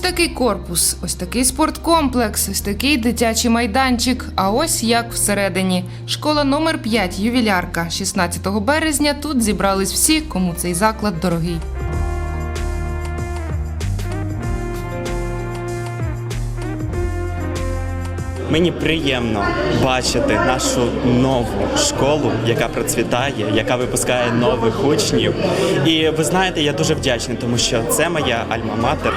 такий корпус, ось такий спорткомплекс, ось такий дитячий майданчик. А ось як всередині. Школа номер 5 ювілярка. 16 березня тут зібрались всі, кому цей заклад дорогий. Мені приємно бачити нашу нову школу, яка процвітає, яка випускає нових учнів. І ви знаєте, я дуже вдячний, тому що це моя альма-матер,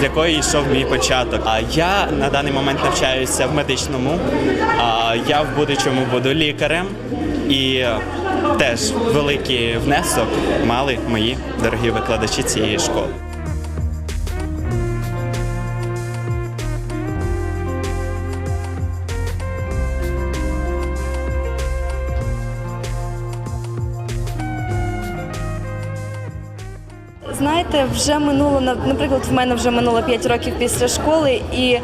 з якої йшов мій початок. А я на даний момент навчаюся в медичному. А я в будучому буду лікарем. І теж великий внесок мали мої дорогі викладачі цієї школи. Знаєте, вже минуло на- наприклад, в мене вже минуло 5 років після школи, і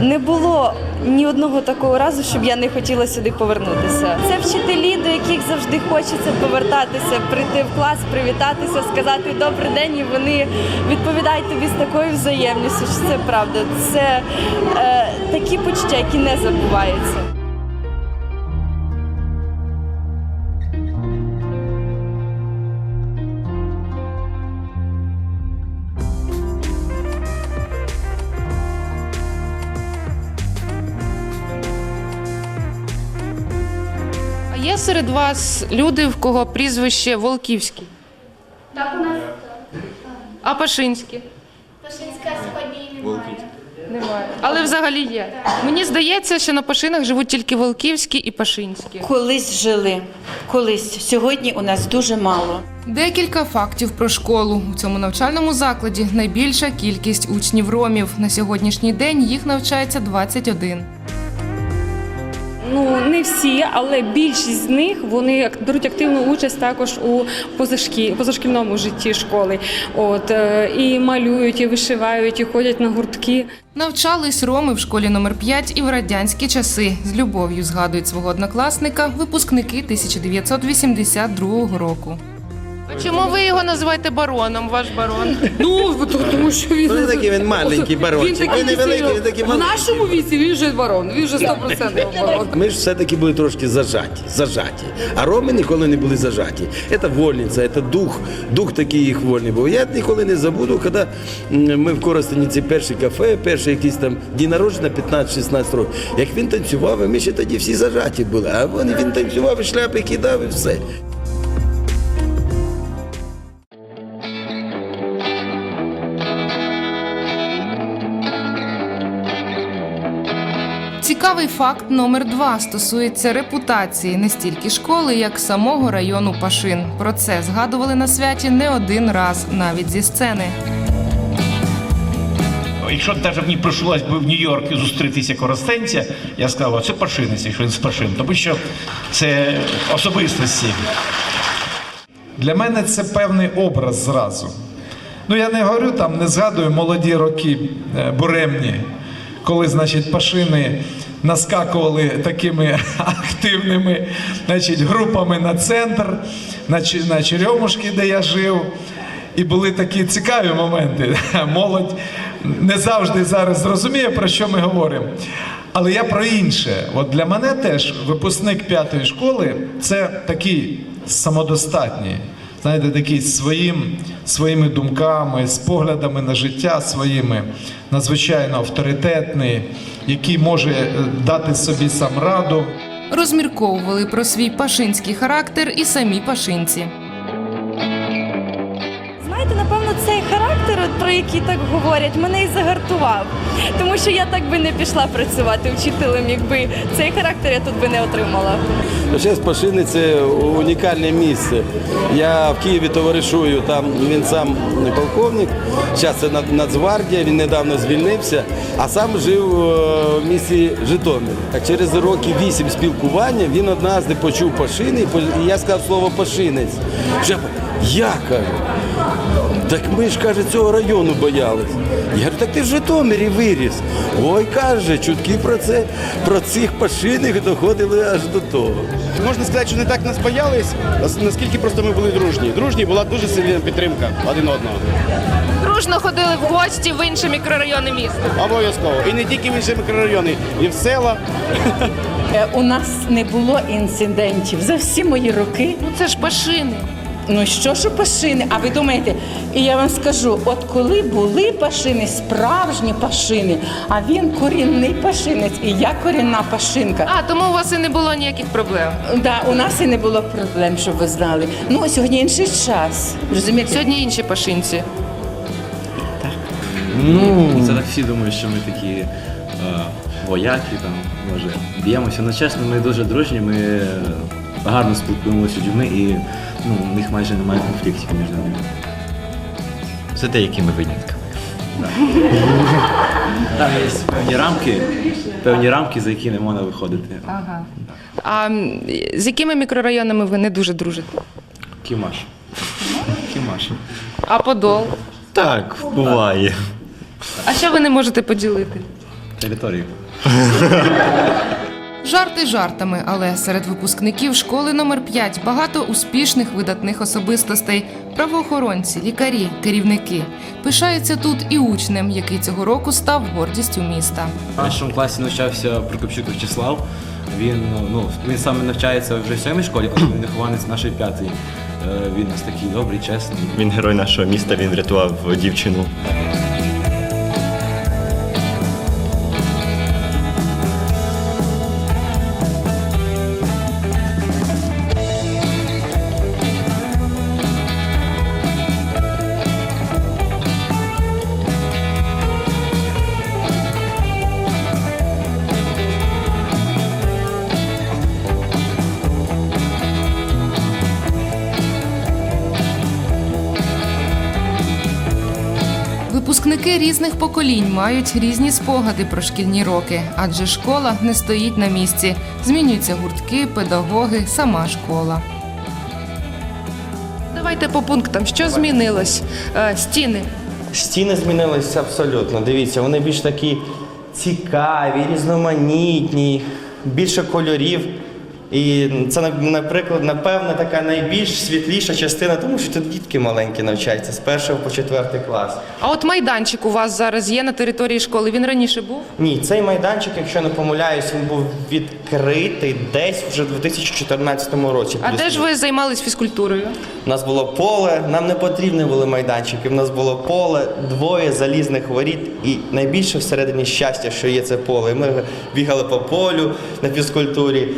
не було ні одного такого разу, щоб я не хотіла сюди повернутися. Це вчителі, до яких завжди хочеться повертатися, прийти в клас, привітатися, сказати добрий день, і вони відповідають тобі з такою взаємністю. що Це правда. Це е, такі почуття, які не забуваються. Серед вас люди, в кого прізвище Волківський? Так у нас А Пашинський? Пашинська сьогодні немає. Немає. Але взагалі є. Мені здається, що на Пашинах живуть тільки Волківські і Пашинські. Колись жили, колись. Сьогодні у нас дуже мало. Декілька фактів про школу. У цьому навчальному закладі найбільша кількість учнів ромів. На сьогоднішній день їх навчається 21. Ну не всі, але більшість з них вони беруть активну участь також у позашкі, позашкільному житті школи. От е, і малюють, і вишивають, і ходять на гуртки. Навчались роми в школі номер 5 і в радянські часи. З любов'ю згадують свого однокласника випускники 1982 року. А чому ви його називаєте бароном, ваш барон? Ну, то- тому що він... Ну, він такий, він маленький барончик. такий Він невеликий, веселий. він такий В маленький. нашому віці він вже барон, він вже 100% барон. Ми ж все-таки були трошки зажаті, зажаті. А роми ніколи не були зажаті. Це вольниця, це дух, дух такий їх вольний був. Я ніколи не забуду, коли м, ми в Коростені ці перші кафе, перші якісь там дні народження 15-16 років. Як він танцював, і ми ще тоді всі зажаті були. А він, він танцював, і шляпи кидав і все. Цікавий факт номер два стосується репутації не стільки школи, як самого району Пашин. Про це згадували на святі не один раз, навіть зі сцени. Якщо навіть мені прийшлось би в Нью-Йорк зустрітися коростенця, я сказав, а це пашинець, якщо він з Пашин, тому що це особистості. Для мене це певний образ зразу. Ну я не говорю там, не згадую молоді роки е, буремні, коли, значить, пашини наскакували такими активними значить, групами на центр, на, Черемушки, де я жив. І були такі цікаві моменти. Молодь не завжди зараз зрозуміє, про що ми говоримо. Але я про інше. От для мене теж випускник п'ятої школи це такий самодостатній, знаєте, такий своїм, своїми думками, з поглядами на життя своїми, надзвичайно авторитетний, який може е, дати собі сам раду. Розмірковували про свій пашинський характер і самі пашинці. Характер, про який так говорять, мене і загартував. Тому що я так би не пішла працювати вчителем, якби цей характер я тут би не отримала. Зараз Пашини це унікальне місце. Я в Києві товаришую, там він сам полковник, зараз це Нацгвардія, він недавно звільнився, а сам жив е, в місті Житомир. А через років вісім спілкування він однажды почув Пашини, і я сказав слово Пашинець. Вже я кажу. Так ми ж каже, цього району боялись. Я говорю, так ти в Житомирі виріс. Ой, каже, чутки про це, про цих пашиних доходили аж до того. Можна сказати, що не так нас боялись, наскільки просто ми були дружні. Дружні була дуже сильна підтримка один одного. Дружно ходили в гості в інші мікрорайони міста. Обов'язково. І не тільки в інші мікрорайони, і в села. Е, У нас не було інцидентів за всі мої роки. Ну це ж пашини. Ну що ж у пашини? А ви думаєте, і я вам скажу, от коли були пашини, справжні пашини, а він корінний пашинець, і я корінна пашинка. А, тому у вас і не було ніяких проблем. Да, у нас і не було проблем, щоб ви знали. Ну сьогодні інший час. Розумієте? Сьогодні інші пашинці. Ну, це так всі думають, що ми такі е, вояки, там, може, б'ємося. Ну, чесно, ми дуже дружні, ми гарно спілкуємося з людьми і ну, у них майже немає конфліктів між нами. За деякими винятками. Там є певні рамки, певні рамки, за які не можна виходити. Ага. А м, з якими мікрорайонами ви не дуже дружите? Кімаш. Кімаш. А Подол? Так, буває. А що ви не можете поділити? Територію. Жарти жартами, але серед випускників школи номер 5 багато успішних видатних особистостей, правоохоронці, лікарі, керівники. Пишаються тут і учнем, який цього року став гордістю міста. В нашому класі навчався Прокопчук Вячеслав. Він, ну, він саме навчається вже в сьомій школі, але він вихованець нашої п'ятої. Е, Він у нас такий добрий, чесний. Він герой нашого міста, він врятував дівчину. Поколінь мають різні спогади про шкільні роки, адже школа не стоїть на місці. Змінюються гуртки, педагоги, сама школа. Давайте по пунктам. Що змінилось? Е, стіни. Стіни змінилися абсолютно. Дивіться, вони більш такі цікаві, різноманітні, більше кольорів. І це, наприклад, напевно, така найбільш світліша частина, тому що тут дітки маленькі навчаються з першого по четвертий клас. А от майданчик у вас зараз є на території школи. Він раніше був? Ні, цей майданчик, якщо не помиляюсь, він був відкритий десь вже в 2014 році. А де ж ви займались фізкультурою? У нас було поле, нам не потрібні були майданчики. У нас було поле, двоє залізних воріт, і найбільше всередині щастя, що є це поле. І Ми бігали по полю на фізкультурі.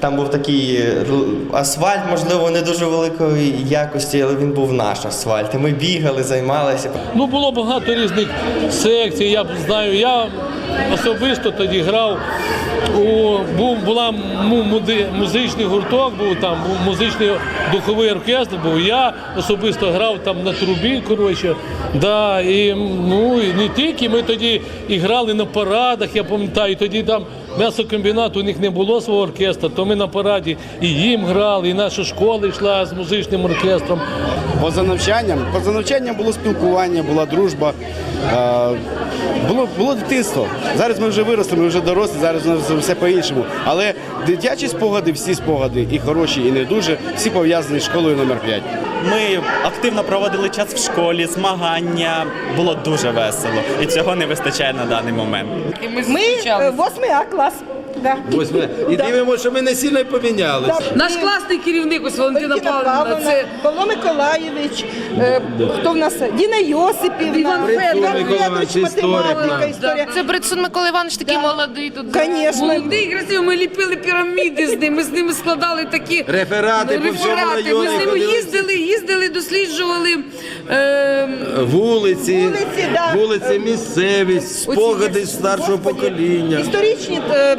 Там був такий е, асфальт, можливо, не дуже великої якості, але він був наш асфальт. І ми бігали, займалися. Ну було багато різних секцій. Я знаю, я особисто тоді грав. У, був, була музичний гурток, був там був музичний духовий оркестр, був я особисто грав там на трубі. Коротше, да, і, ну, і не тільки ми тоді і грали на парадах, я пам'ятаю, тоді там м'ясокомбінат, у них не було свого оркестра, то ми на параді і їм грали, і наша школа йшла з музичним оркестром. Поза навчанням, поза навчанням було спілкування, була дружба, було, було дитинство. Зараз ми вже виросли, ми вже дорослі, зараз у нас все по-іншому. Але дитячі спогади, всі спогади, і хороші, і не дуже, всі пов'язані з школою номер 5. Ми активно проводили час в школі, змагання. Було дуже весело. І цього не вистачає на даний момент. Ми е, восьмий А клас. Да. І дивимося, що ми не сильно й помінялися. Наш класний керівник ось Валентина Павлівна, це Павло Миколаївич, е, хто в нас? Діна Йосипівна, Іван Федорович, математика, історія. Це Бритсун Микола Іванович такий молодий тут. Звісно. молодий, красивий, ми ліпили піраміди з ним, ми з ними складали такі Реферати по всьому реферати. району. Ми з ними їздили, їздили, досліджували. Е, Вулиці, Вулиці, да. вулиці, місцевість, спогади старшого покоління. Історичні, е,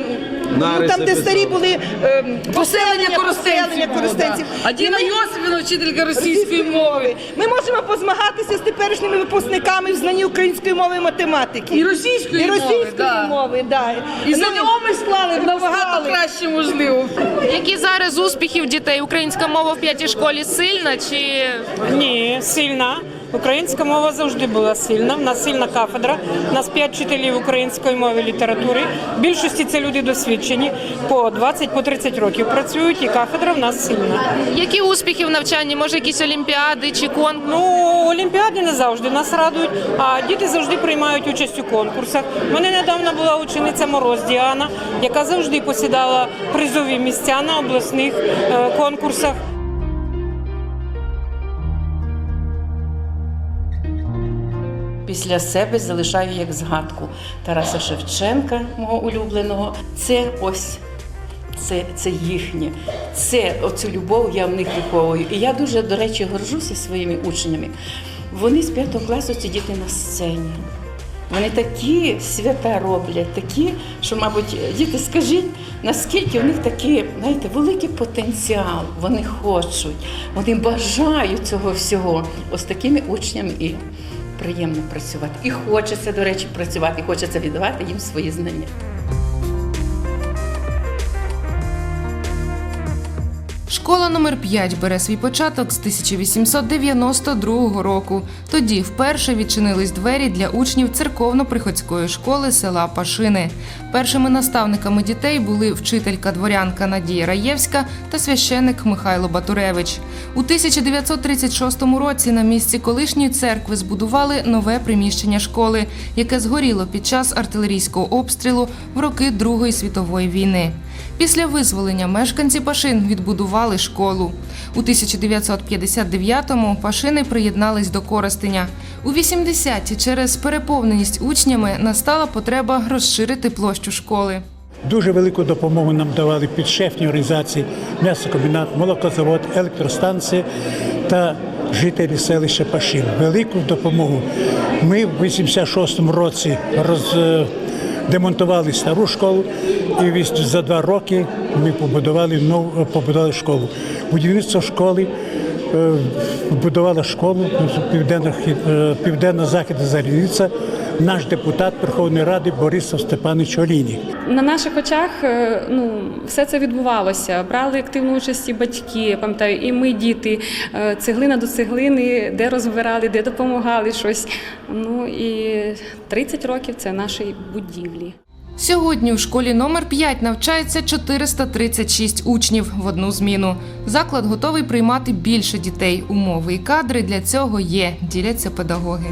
ну, там, де старі були е, Поселення коростенців. поселення коростенців. да. А Діна ми- Йосипівна, вчителька російської мови. Ми можемо позмагатися з теперішніми випускниками в знанні української мови і математики. І російської І мови, російської да. мови, да. І за нього ми склали набагато краще, можливо. Які зараз успіхи в дітей? Українська мова в п'ятій школі сильна чи Ні, сильна. Українська мова завжди була сильна. В нас сильна кафедра. У нас 5 вчителів української мови літератури. В більшості це люди досвідчені. По 20 по 30 років працюють, і кафедра в нас сильна. Які успіхи в навчанні? Може, якісь олімпіади чи конкурси? Ну, олімпіади не завжди нас радують, а діти завжди приймають участь у конкурсах. У мене недавно була учениця Мороз Діана, яка завжди посідала призові місця на обласних е, конкурсах. Після себе залишаю як згадку Тараса Шевченка, мого улюбленого. Це ось. Це, це їхнє, це оцю любов я в них виховую. І я дуже, до речі, горжуся своїми учнями. Вони з п'ятого класу ці діти на сцені. Вони такі свята роблять, такі, що, мабуть, діти, скажіть, наскільки в них такий, знаєте, великий потенціал, вони хочуть, вони бажають цього всього. Ось такими учнями і приємно працювати. І хочеться, до речі, працювати, і хочеться віддавати їм свої знання. Школа номер 5 бере свій початок з 1892 року. Тоді вперше відчинились двері для учнів церковно-приходської школи села Пашини. Першими наставниками дітей були вчителька дворянка Надія Раєвська та священник Михайло Батуревич. У 1936 році на місці колишньої церкви збудували нове приміщення школи, яке згоріло під час артилерійського обстрілу в роки Другої світової війни. Після визволення мешканці Пашин відбудували школу. У 1959-му Пашини приєднались до Коростеня. У 80-ті через переповненість учнями настала потреба розширити площу школи. Дуже велику допомогу нам давали підшефні організації, м'ясокомбінат, молокозавод, електростанція та жителі селища Пашин. Велику допомогу. Ми в 86-му році роз, е, демонтували стару школу, і за два роки ми побудували нову побудували школу. Будівництво школи е, будувала школу південно, південно-західна залізниця, наш депутат Верховної Ради Борисов Степанович Олійник. На наших очах е, ну, все це відбувалося. Брали активну участь і батьки, пам'ятаю, і ми, діти, е, цеглина до цеглини, де розбирали, де допомагали щось. Ну і 30 років це нашої будівлі. Сьогодні у школі номер 5 навчається 436 учнів в одну зміну. Заклад готовий приймати більше дітей. Умови і кадри для цього є, діляться педагоги.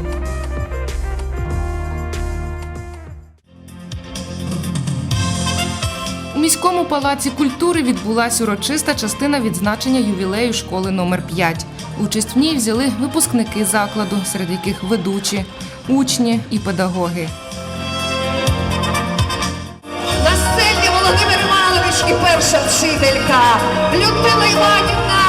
Міському палаці культури відбулась урочиста частина відзначення ювілею школи номер 5 Участь в ній взяли випускники закладу, серед яких ведучі, учні і педагоги. На сцені Володимир Іванович і перша вчителька Людмила Іванівна.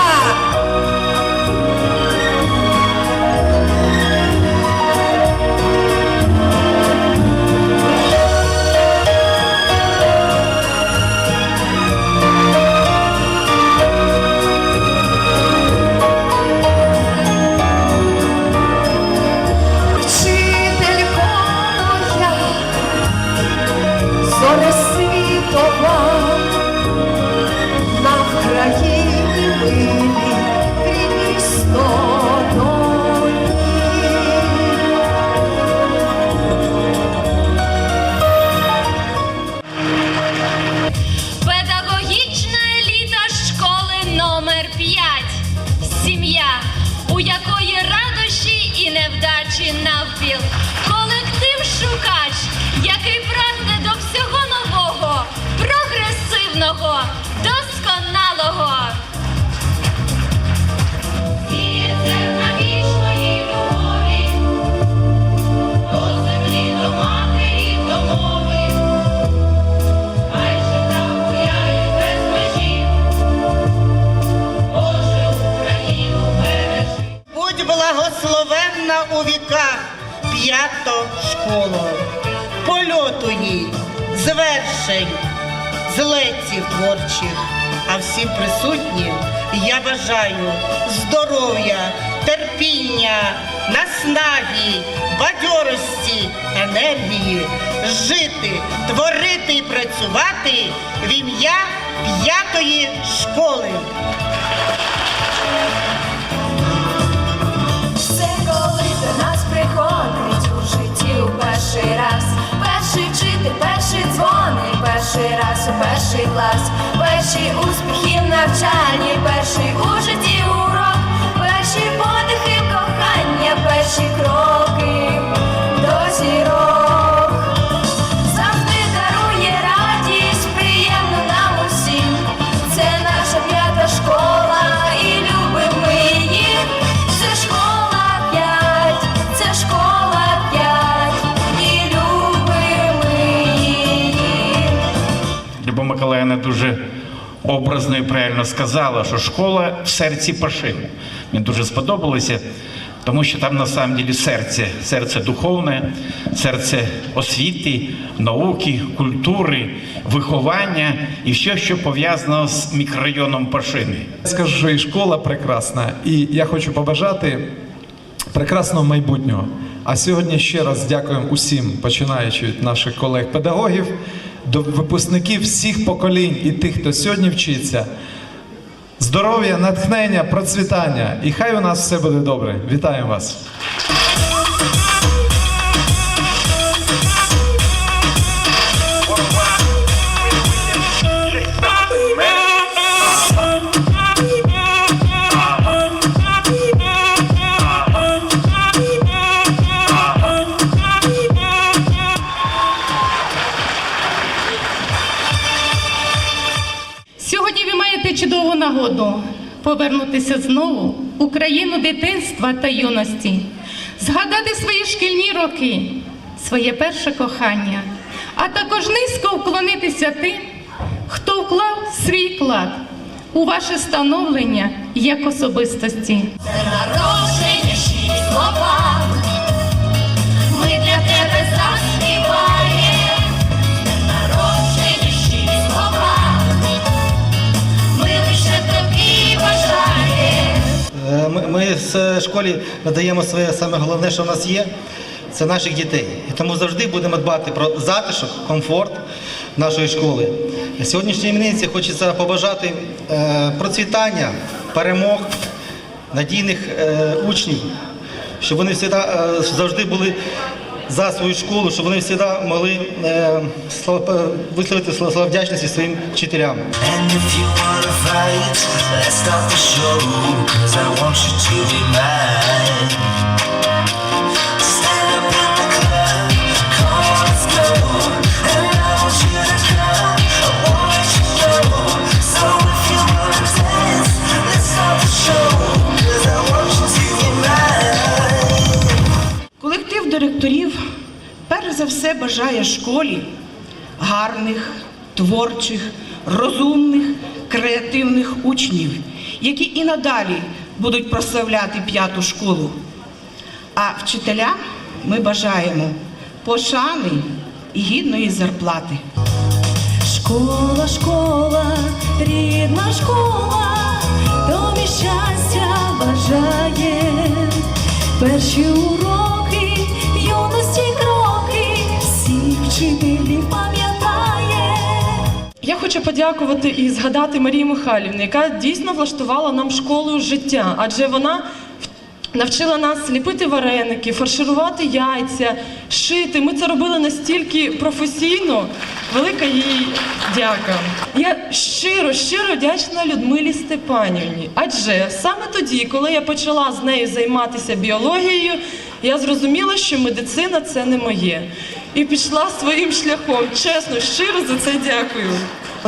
enough у віках п'ято школа, польоту їй, звершень, злетів творчих, а всім присутнім я бажаю здоров'я, терпіння, наснаги, бадьорості, енергії, жити, творити і працювати в ім'я п'ятої школи. дзвінки, перші дзвони, перший раз у перший клас, перші успіхи в навчанні, перший у житті у. Любов дуже образно і правильно сказала, що школа в серці Пашину. Мені дуже сподобалося, тому що там на серце, серце духовне, серце освіти, науки, культури, виховання і все, що пов'язано з мікрорайоном Пашини. Скажу, що і школа прекрасна, і я хочу побажати прекрасного майбутнього. А сьогодні ще раз дякуємо усім, починаючи від наших колег-педагогів, до випускників всіх поколінь і тих, хто сьогодні вчиться. Здоров'я, натхнення, процвітання. І хай у нас все буде добре. Вітаємо вас! Нагоду повернутися знову у країну дитинства та юності, згадати свої шкільні роки, своє перше кохання, а також низько вклонитися тим, хто вклав свій вклад у ваше становлення як особистості. Шість слова, Ми, в школі надаємо своє саме головне, що в нас є, це наших дітей. І тому завжди будемо дбати про затишок, комфорт нашої школи. Сьогоднішній іменинці хочеться побажати е, процвітання, перемог, надійних е, учнів, щоб вони е, завжди були за свою школу, щоб вони завжди могли е, слава- висловити слова вдячності своїм вчителям. Fight, let's start the show. Cause I want you to be mine. Все бажає школі гарних, творчих, розумних, креативних учнів, які і надалі будуть прославляти п'яту школу. А вчителям ми бажаємо пошани і гідної зарплати. Школа, школа, рідна школа, тобі щастя бажає. Перші уроки, хочу подякувати і згадати Марії Михайлівні, яка дійсно влаштувала нам школу життя, адже вона навчила нас ліпити вареники, фарширувати яйця, шити. Ми це робили настільки професійно. Велика їй дяка. Я щиро, щиро вдячна Людмилі Степанівні. Адже саме тоді, коли я почала з нею займатися біологією, я зрозуміла, що медицина це не моє. І пішла своїм шляхом. Чесно, щиро за це дякую.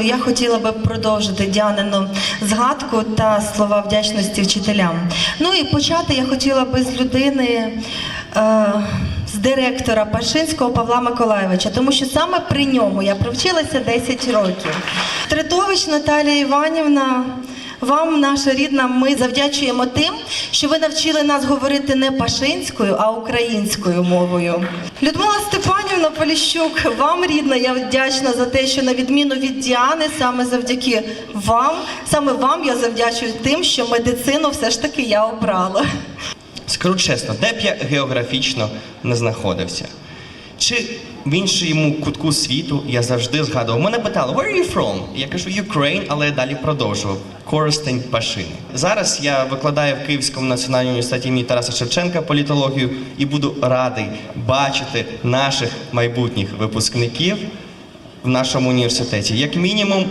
Я хотіла би продовжити Діанину згадку та слова вдячності вчителям. Ну і почати я хотіла би з людини. Е, з директора Пашинського Павла Миколаєвича, тому що саме при ньому я провчилася 10 років. Тритович Наталія Іванівна, вам, наша рідна, ми завдячуємо тим, що ви навчили нас говорити не пашинською, а українською мовою. Людмила Степанівна Поліщук, вам рідна, я вдячна за те, що на відміну від Діани, саме завдяки вам, саме вам я завдячую тим, що медицину все ж таки я обрала. Скажу чесно, де б я географічно не знаходився. Чи в іншому кутку світу я завжди згадував. Мене питали, where are you from? Я кажу Ukraine, але я далі продовжував. Користень пашини. Зараз я викладаю в Київському національному університеті імені Тараса Шевченка політологію і буду радий бачити наших майбутніх випускників в нашому університеті. Як мінімум,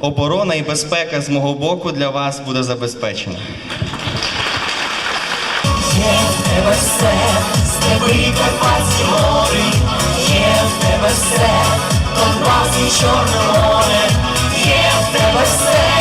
оборона і безпека з мого боку для вас буде забезпечена. Є в тебе все, з тебе і Карпатські гори тебе все, Донбас і чорне море, є в тебе все.